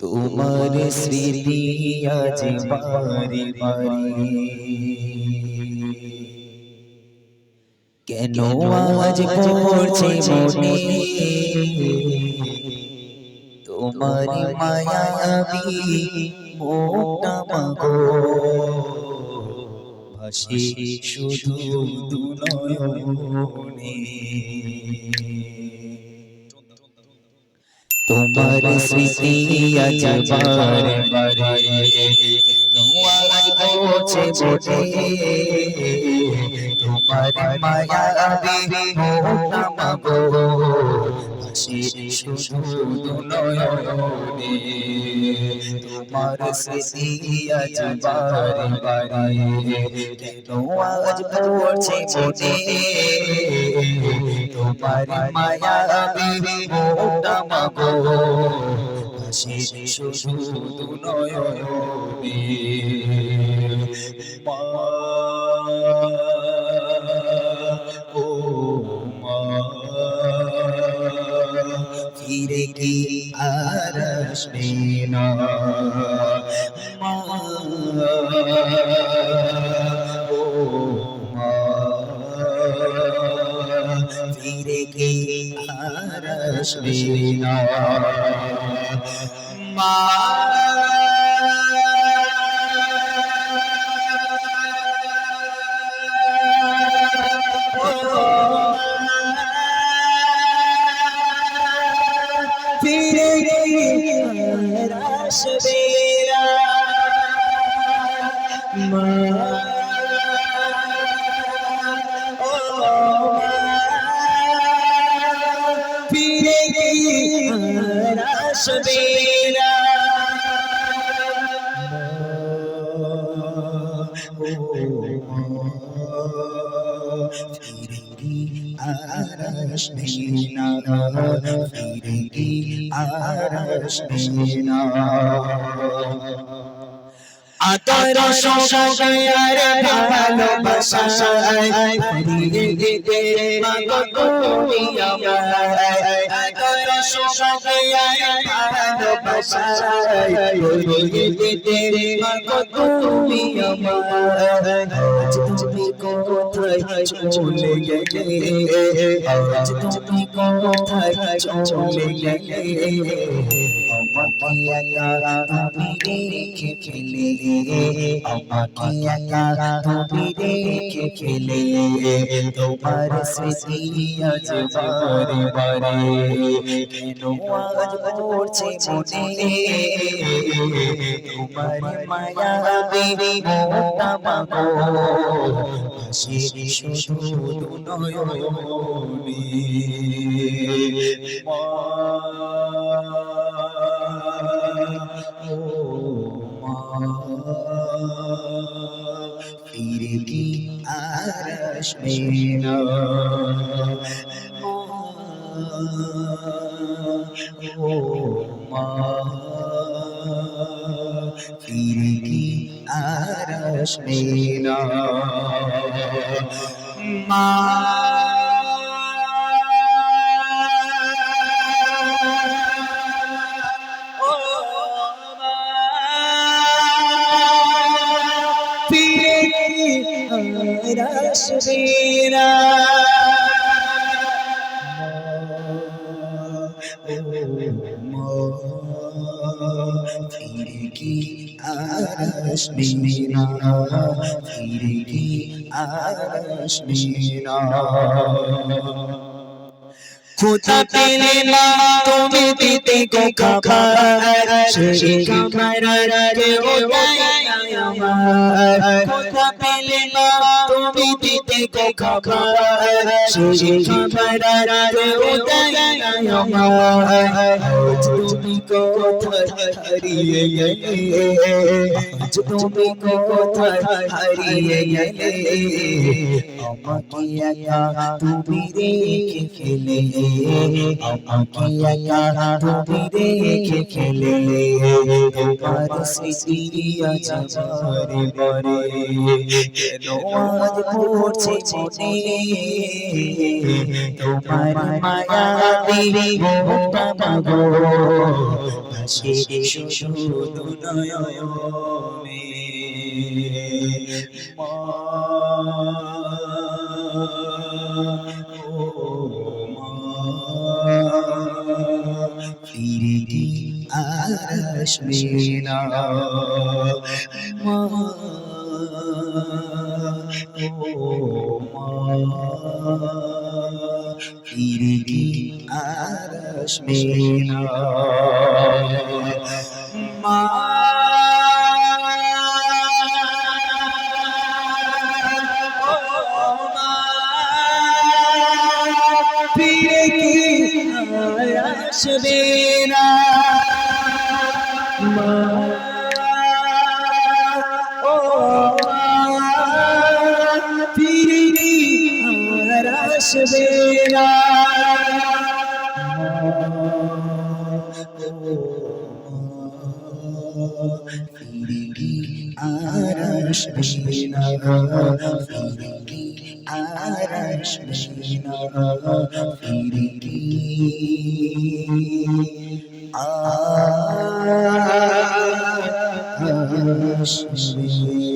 তোমার স্মৃতি আজ বারে বারে। কেন আজ পড়ছে মনে? তোমার মায়া আমি মোটা মাগো ভাসে শুধু দুনয়নে তোমার স্মৃতি আজ বারে বারে পৌঁছে বোঝে তোমার মায়া আবে মোটা শুধু তোমার স্মৃতি আজ বারে হাসি শুধু নয়নে মা ও মা ফিরে কি আর আসবে না মা কি আর মা ফিরে আসবে মা ফিরে আসবে না ফিরে আর আসবে না আতর সগায়ার ভালোবাসায় হারিয়ে গেতে মাগো তুমি আমায় তুমি তুমি কোথায় চলে গেলে তুমি কোথায় চলে গেলে আমাকে একা তুমি রেখে ফেলে আমাকে একা তুমি রেখে ফেলে তোমার স্মৃতি আজ বারে বারে কেন আজ পড়ছে মনে তোমার মায়া বেবি মোটা মাগো হাসি শুধু নয়নে মা ও মা ফিরে কি আর আসবে না মা ও মা ফিরে কি আর আসবে না ফিরে কি আর আসবে না ফিরে কি আর আসবে না খোদা পেলে না তুমি দিতে গো খাবার সেই খাবার কেউ দেয় আমার। খোদা পেলে না না আমার আজ তুমি কোথায় হারিয়ে গেলে আজ তুমি কোথায় হারিয়ে গেলে আমাকে একা তুমি রেখে ফেলে আমাকে তোমার মায়া দেবী মাগো ভাসে শুধু নয়নে ফিরে কি আর মা ও মা ফিরে আসবে মা। ফিরে কি আসবে ফিরে কি আর আসবে না ফিরে কি আর আসবে না ফিরে কি আর আসবে